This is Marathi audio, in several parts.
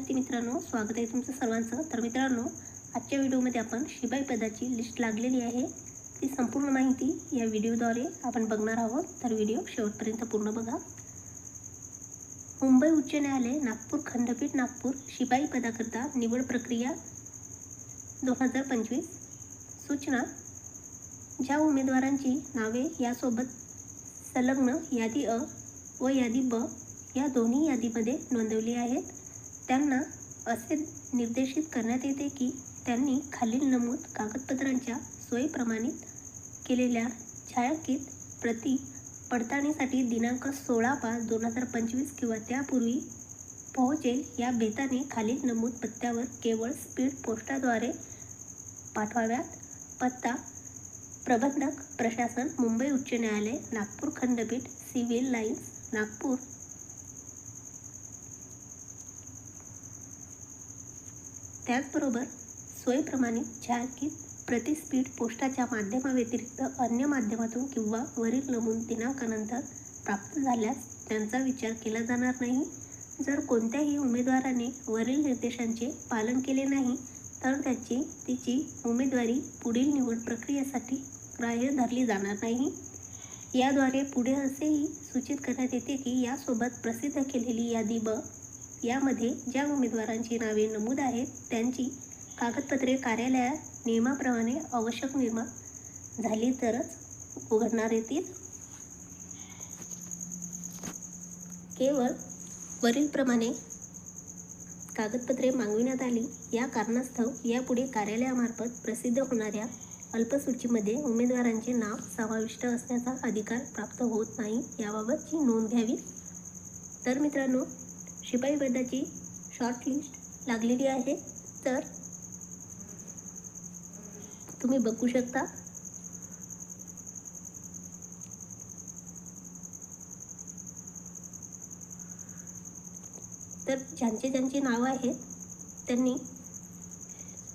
विद्यार्थी मित्रांनो स्वागत आहे तुमचं सर्वांचं. तर मित्रांनो आजच्या व्हिडिओमध्ये आपण शिबाई पदाची लिस्ट लागलेली आहे. ती संपूर्ण माहिती या व्हिडिओद्वारे आपण बघणार आहोत. तर व्हिडिओ शेवटपर्यंत पूर्ण बघा. मुंबई उच्च न्यायालय नागपूर खंडपीठ नागपूर शिपाई पदाकरता निवड प्रक्रिया दोन हजार पंचवीस. सूचना ज्या उमेदवारांची नावे यासोबत संलग्न यादी अ व यादी ब या दोन्ही यादीमध्ये नोंदवली आहेत. त्यांना असे निर्देशित करण्यात येते की त्यांनी खालील नमूद कागदपत्रांच्या सोयीप्रमाणित केलेल्या छायांकित प्रती पडताळणीसाठी दिनांक सोळा पाच दोन हजार पंचवीस किंवा त्यापूर्वी पोहोचेल या बेताने खालील नमूद पत्त्यावर केवळ स्पीड पोस्टाद्वारे पाठवाव्यात. पत्ता प्रबंधक प्रशासन मुंबई उच्च न्यायालय नागपूर खंडपीठ सिव्हिल लाईन्स नागपूर त्याचबरोबर सोयीप्रमाणे छायांकित प्रतिस्पीड पोस्टाच्या माध्यमाव्यतिरिक्त अन्य माध्यमातून किंवा वरील नमूद दिनांकानंतर प्राप्त झाल्यास त्यांचा विचार केला जाणार नाही. जर कोणत्याही उमेदवाराने वरील निर्देशांचे पालन केले नाही तर त्याची तिची उमेदवारी पुढील निवड प्रक्रियेसाठी ग्राह्य धरली जाणार नाही. याद्वारे पुढे असेही सूचित करण्यात येते की यासोबत प्रसिद्ध केलेली यादी ब यामध्ये ज्या उमेदवारांची नावे नमूद आहेत त्यांची कागदपत्रे कार्यालयात नियमाप्रमाणे आवश्यक निर्मा झाली तरच उघडणार येतील. केवळ वरीलप्रमाणे कागदपत्रे मागविण्यात आली या कारणास्तव यापुढे कार्यालयामार्फत प्रसिद्ध होणाऱ्या अल्पसूचीमध्ये उमेदवारांचे नाव समाविष्ट असण्याचा अधिकार प्राप्त होत नाही याबाबतची नोंद घ्यावी. तर मित्रांनो शिपाई पदाची शॉर्ट लिस्ट लागलेली आहे. तर तुम्ही बघू शकता. तर ज्यांचे ज्यांची नावं आहेत त्यांनी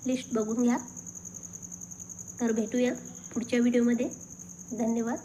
लिस्ट बघून घ्या. तर भेटूया पुढच्या व्हिडिओमध्ये धन्यवाद.